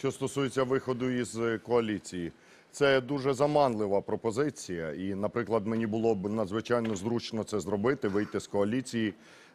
Що стосується виходу із е, коаліції, це дуже заманлива пропозиція. І, наприклад, мені було б надзвичайно зручно це зробити, вийти з коаліції,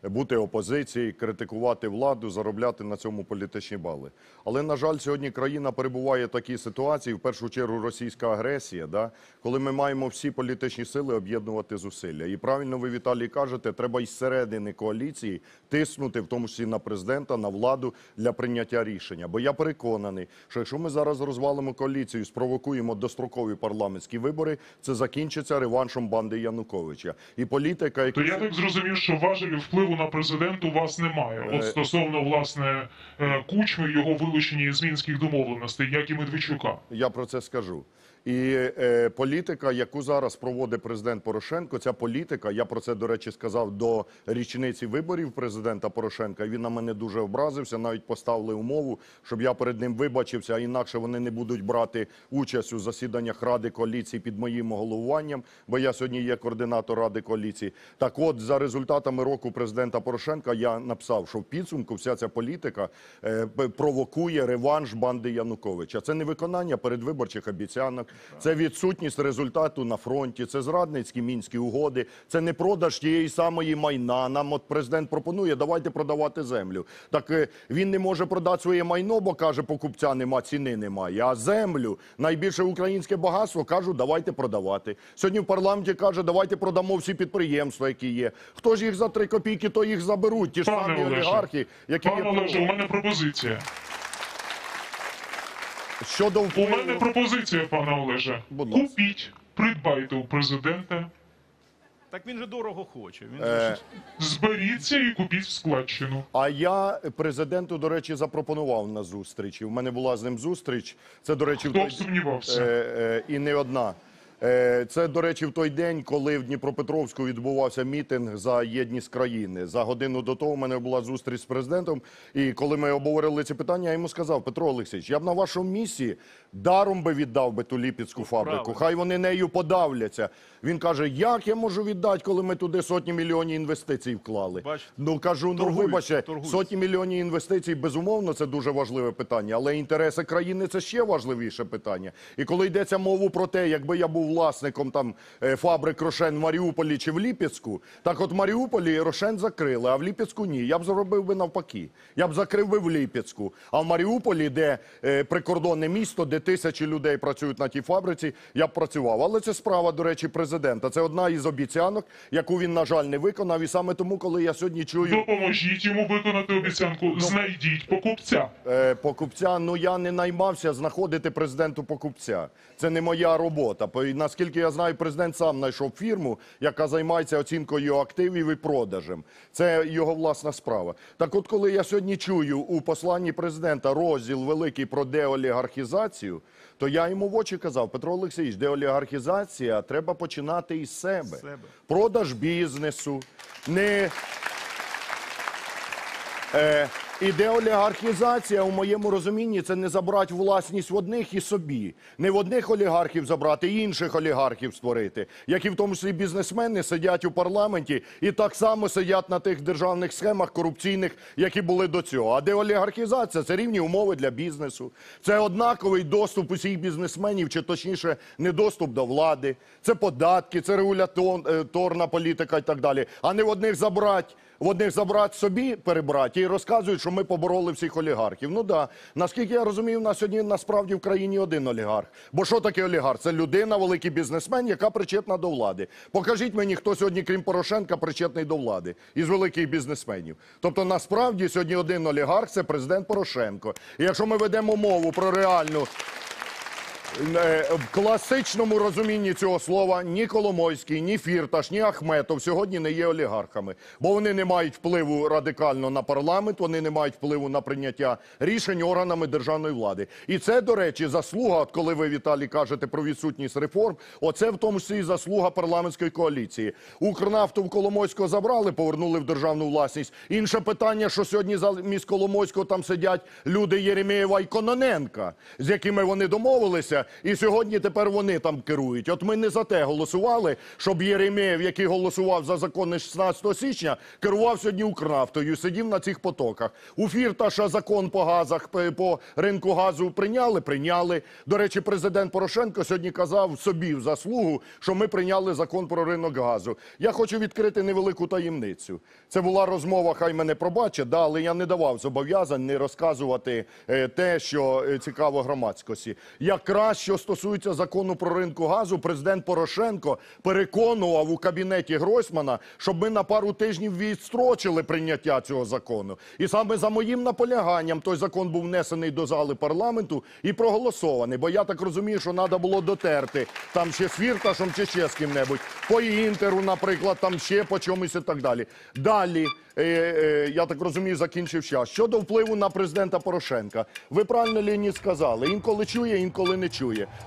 бути опозицією, критикувати владу, заробляти на цьому політичні бали. Але, на жаль, сьогодні країна перебуває в такій ситуації, в першу чергу російська агресія, да, коли ми маємо всі політичні сили об'єднувати зусилля. І правильно ви, Віталій, кажете, треба із середини коаліції тиснути, в тому числі на президента, на владу для прийняття рішення. Бо я переконаний, що якщо ми зараз розвалимо коаліцію, спровокуємо дострокові парламентські вибори, це закінчиться реваншом банди Януковича. І політика, яку То я так зрозумів, що важелів впливу на президенту у вас немає. Е. От стосовно власне е, кучми його вилучення з мінських домовленостей, як і Медведчука. Я про це скажу. І е, політика, яку зараз проводить президент Порошенко, ця політика, я про це, до речі, сказав до річниці виборів президента Порошенка. Він на мене дуже образився, навіть поставили умову, щоб я перед ним вибачився, а інакше вони не будуть брати участь у засіданнях Ради коаліції під моїм головуванням, бо я сьогодні є координатор Ради коаліції. Так от, за результатами року президента Порошенка я написав, що в підсумку вся ця політика е, провокує реванш банди Януковича. Це не виконання передвиборчих обіцянок, це відсутність результату на фронті, це зрадницькі мінські угоди, це не продаж тієї самої майна. Нам от президент пропонує, давайте продавати землю. Так е, він не може продати своє майно, бо каже, покупця нема, ціни немає. А землю, найбільше українське багатство, кажуть, давайте продавати. Сьогодні в парламенті каже, давайте продамо всі підприємства, які є. Хто ж їх за три копійки, то їх заберуть. Ті ж Пане самі Олеже, олігархи, які є Пане Олеже, у мене пропозиція. Щодо У мене пропозиція, пане Олеже. Будь ласка. Купіть, придбайте у президента, Так він же дорого хоче. Він Е, зберіться і купіть в складчину. А я президенту, до речі, запропонував на зустрічі. У мене була з ним зустріч. Це, до речі, в Хто той- б сумнівався? Е, е, і не одна. Е, Це, до речі, в той день, коли в Дніпропетровську відбувався мітинг за єдність країни. За годину до того у мене була зустріч з президентом. І коли ми обговорили ці питання, я йому сказав: Петро Олексійович, я б на вашому місці даром би віддав би ту ліпецьку фабрику. правильно. Хай вони нею подавляться. Він каже: як я можу віддати, коли ми туди сотні мільйонів інвестицій вклали? Бачите. Ну кажу, ну Торгують, вибачте, торгують. сотні мільйонів інвестицій, безумовно, це дуже важливе питання. Але інтереси країни це ще важливіше питання. І коли йдеться мову про те, якби я був власником там е, фабрик Рошен в Маріуполі чи в Ліпецьку, так от в Маріуполі Рошен закрили, а в Ліпецьку ні. Я б зробив би навпаки. Я б закрив би в Ліпецьку. А в Маріуполі, де е, прикордонне місто, де тисячі людей працюють на тій фабриці, я б працював. Але це справа, до речі, президента. Це одна із обіцянок, яку він, на жаль, не виконав. І саме тому, коли я сьогодні чую. Допоможіть йому виконати обіцянку. Знайдіть покупця. Е, покупця, ну я не наймався знаходити президенту покупця. Це не моя робота. Наскільки я знаю, президент сам знайшов фірму, яка займається оцінкою активів і продажем. Це його власна справа. Так от, коли я сьогодні чую у посланні президента розділ великий про деолігархізацію, то я йому в очі казав, Петро Олексійович, деолігархізація треба починати із себе. себе. Продаж бізнесу, не Е, ідеолігархізація у моєму розумінні це не забрати власність в одних і собі, не в одних олігархів забрати, інших олігархів створити, які в тому числі бізнесмени сидять у парламенті і так само сидять на тих державних схемах корупційних, які були до цього. А деолігархізація це рівні умови для бізнесу, це однаковий доступ усіх бізнесменів, чи точніше, не доступ до влади, це податки, це регуляторна політика і так далі. А не в одних забрати в одних забрати собі перебрати і розказують, що ми побороли всіх олігархів. Ну да, наскільки я розумію, у нас сьогодні насправді в країні один олігарх. Бо що таке олігарх? Це людина, великий бізнесмен, яка причетна до влади. Покажіть мені, хто сьогодні, крім Порошенка, причетний до влади із великих бізнесменів. Тобто, насправді сьогодні один олігарх це президент Порошенко. І якщо ми ведемо мову про реальну В класичному розумінні цього слова ні Коломойський, ні Фірташ, ні Ахметов сьогодні не є олігархами, бо вони не мають впливу радикально на парламент, вони не мають впливу на прийняття рішень органами державної влади. І це, до речі, заслуга, от коли ви, Віталій, кажете про відсутність реформ, оце в тому числі і заслуга парламентської коаліції. Укрнафту в Коломойського забрали, повернули в державну власність. Інше питання, що сьогодні замість Коломойського там сидять люди Єремєєва і Кононенка, з якими вони домовилися, і сьогодні тепер вони там керують. От ми не за те голосували, щоб Єремєєв, який голосував за закони 16 січня, керував сьогодні Укрнафтою, сидів на цих потоках. У Фірташа закон по газах, по- ринку газу прийняли? Прийняли. До речі, президент Порошенко сьогодні казав собі в заслугу, що ми прийняли закон про ринок газу. Я хочу відкрити невелику таємницю. Це була розмова, хай мене пробачать, да, але я не давав зобов'язань не розказувати е, те, що е, цікаво громадськості. Якраз що стосується закону про ринку газу, президент Порошенко переконував у кабінеті Гройсмана, щоб ми на пару тижнів відстрочили прийняття цього закону. І саме за моїм наполяганням той закон був внесений до зали парламенту і проголосований. Бо я так розумію, що треба було дотерти там ще з Фірташем чи ще з ким-небудь. По інтеру, наприклад, там ще по чомусь і так далі. Далі, е, е, я так розумію, закінчив час. Щодо впливу на президента Порошенка, ви правильно Леонід сказали, інколи чує, інколи не чує.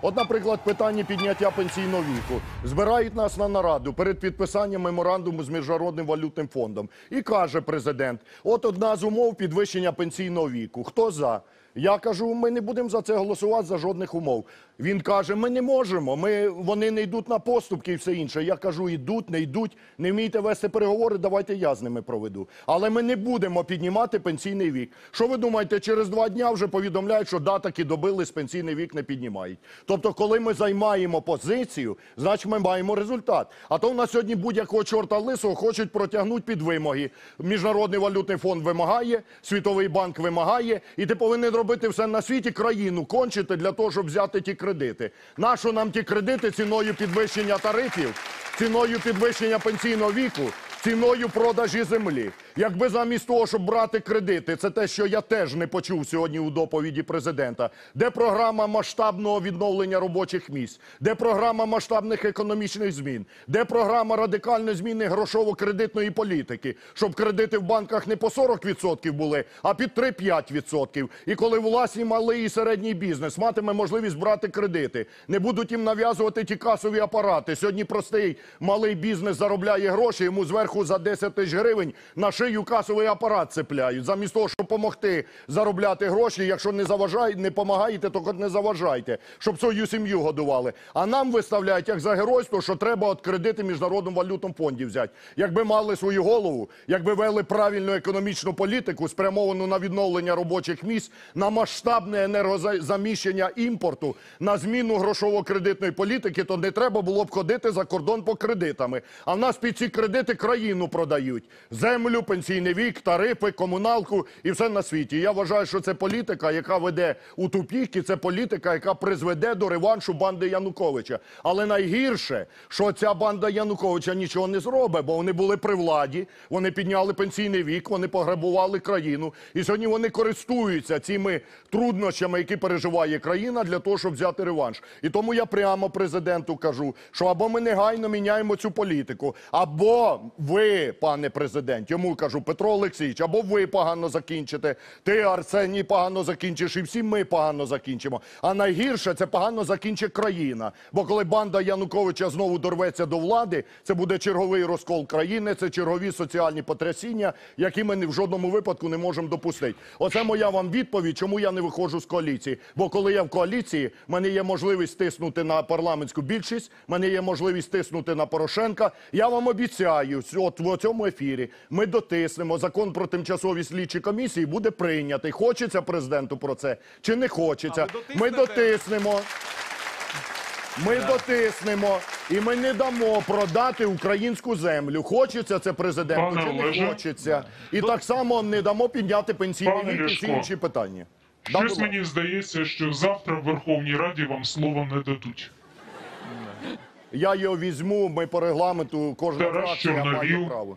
От, наприклад, питання підняття пенсійного віку. Збирають нас на нараду перед підписанням меморандуму з Міжнародним валютним фондом. І каже президент: от одна з умов підвищення пенсійного віку. Хто за? Я кажу, ми не будемо за це голосувати за жодних умов. Він каже, ми не можемо. Ми, вони не йдуть на поступки і все інше. Я кажу, йдуть, не йдуть. Не вмієте вести переговори, давайте я з ними проведу. Але ми не будемо піднімати пенсійний вік. Що ви думаєте, через два дня вже повідомляють, що да, таки добились, пенсійний вік не піднімають. Тобто, коли ми займаємо позицію, значить ми маємо результат. А то в нас сьогодні будь-якого чорта лисого хочуть протягнути під вимоги. Міжнародний валютний фонд вимагає, Світовий банк вимагає, і ти повинен робити все на світі, країну кончити для того, щоб взяти ті кредити. Нащо нам ті кредити ціною підвищення тарифів, ціною підвищення пенсійного віку, ціною продажі землі? Якби замість того, щоб брати кредити, це те, що я теж не почув сьогодні у доповіді президента. Де програма масштабного відновлення робочих місць? Де програма масштабних економічних змін? Де програма радикальної зміни грошово-кредитної політики? Щоб кредити в банках не по 40% були, а під 3-5%. І коли власні малий і середній бізнес матиме можливість брати кредити, не будуть їм нав'язувати ті касові апарати. Сьогодні простий малий бізнес заробляє гроші, йому зверху за 10 тисяч гривень на шию касовий апарат цепляють. Замість того, щоб допомогти заробляти гроші, якщо не заважаєте, не допомагаєте, то не заважайте, щоб свою сім'ю годували. А нам виставляють як за геройство, що треба от кредити Міжнародному валютному фонді взяти. Якби мали свою голову, якби вели правильну економічну політику, спрямовану на відновлення робочих місць, на масштабне енергозаміщення імпорту, на зміну грошово-кредитної політики, то не треба було б ходити за кордон по кредитами. А в нас під ці кредити країну продають: землю, пенсійний вік, тарифи, комуналку і все на світі. Я вважаю, що це політика, яка веде у тупік, і це політика, яка призведе до реваншу банди Януковича. Але найгірше, що ця банда Януковича нічого не зробить, бо вони були при владі, вони підняли пенсійний вік, вони пограбували країну. І сьогодні вони користуються цими труднощами, які переживає країна, для того, щоб взяти реванш. І тому я прямо президенту кажу, що або ми негайно міняємо цю політику, або ви, пане президент, йому кажу, Петро Олексійович, або ви погано закінчите, ти, Арсеній, погано закінчиш, і всі ми погано закінчимо. А найгірше це погано закінчить країна. Бо коли банда Януковича знову дорветься до влади, це буде черговий розкол країни, це чергові соціальні потрясіння, які ми в жодному випадку не можемо допустити. Оце моя вам відповідь, чому я не виходжу з коаліції. Бо коли я в коаліції, в мене є можливість тиснути на парламентську більшість, в мене є можливість тиснути на Порошенка. Я вам обіцяю, от в цьому ефірі ми дотиснемо закон про тимчасові слідчі комісії, буде прийнятий. Хочеться президенту про це чи не хочеться? Ми дотиснемо. Ми дотиснемо і ми не дамо продати українську землю. Хочеться це президенту Пане чи не Олеже. хочеться. І так само не дамо підняти пенсійний вік і всі інші питання. Да, Щось будь мені здається, що завтра в Верховній Раді вам слово не дадуть. Я його візьму, ми по регламенту, кожна фракція має право.